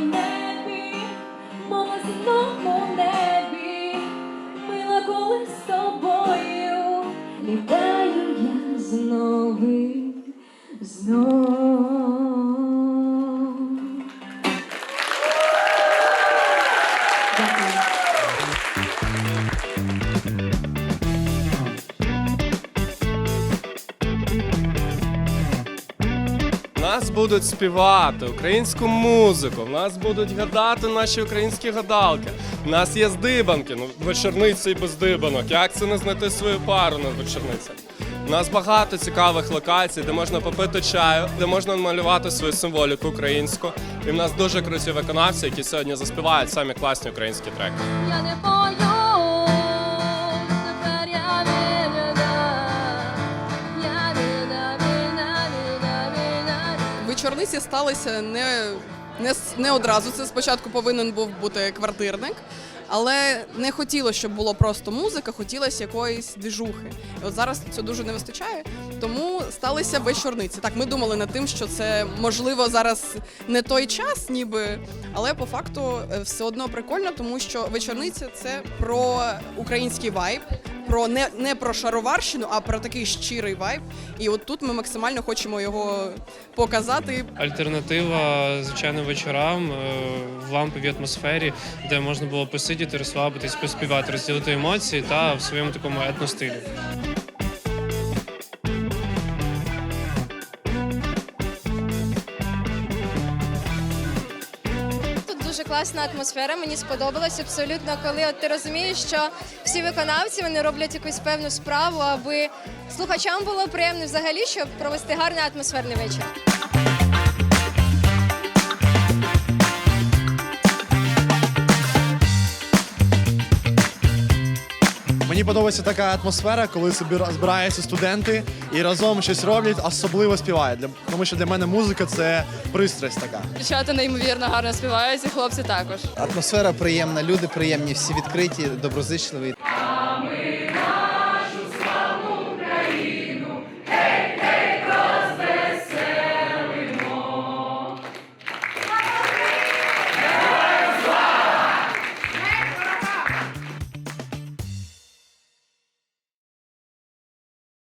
небі, мова знову в небі, мила, коли з тобою літаю я знову, знов. Нас будуть співати українську музику, в нас будуть гадати наші українські гадалки. У нас є здибанки, ну вечорниці без дибанок. Як це не знайти свою пару на вечорницях? У нас багато цікавих локацій, де можна попити чаю, де можна малювати свою символіку українську. І в нас дуже круті виконавці, які сьогодні заспівають самі класні українські треки. Я не Вечорниці сталися не, не, не одразу. Це спочатку повинен був бути квартирник, але не хотілося, щоб було просто музика, хотілося якоїсь двіжухи. І от зараз цього дуже не вистачає, тому сталися вечорниці. Так, ми думали над тим, що це можливо зараз не той час, ніби, але по факту е, все одно прикольно, тому що вечорниця це про український вайб. Про не, не про шароварщину, а про такий щирий вайб. І от тут ми максимально хочемо його показати. Альтернатива звичайним вечорам е, в ламповій атмосфері, де можна було посидіти, розслабитись, поспівати, розділити емоції та в своєму такому етностилі. Дуже класна атмосфера. Мені сподобалось абсолютно, коли от ти розумієш, що всі виконавці вони роблять якусь певну справу, аби слухачам було приємно взагалі, щоб провести гарний атмосферний вечір. Мені подобається така атмосфера, коли собі збираються студенти і разом щось роблять, особливо співають. Для- Тому що для мене музика це пристрасть така. Дівчата неймовірно гарно співають, і хлопці також. Атмосфера приємна, люди приємні, всі відкриті, доброзичливі.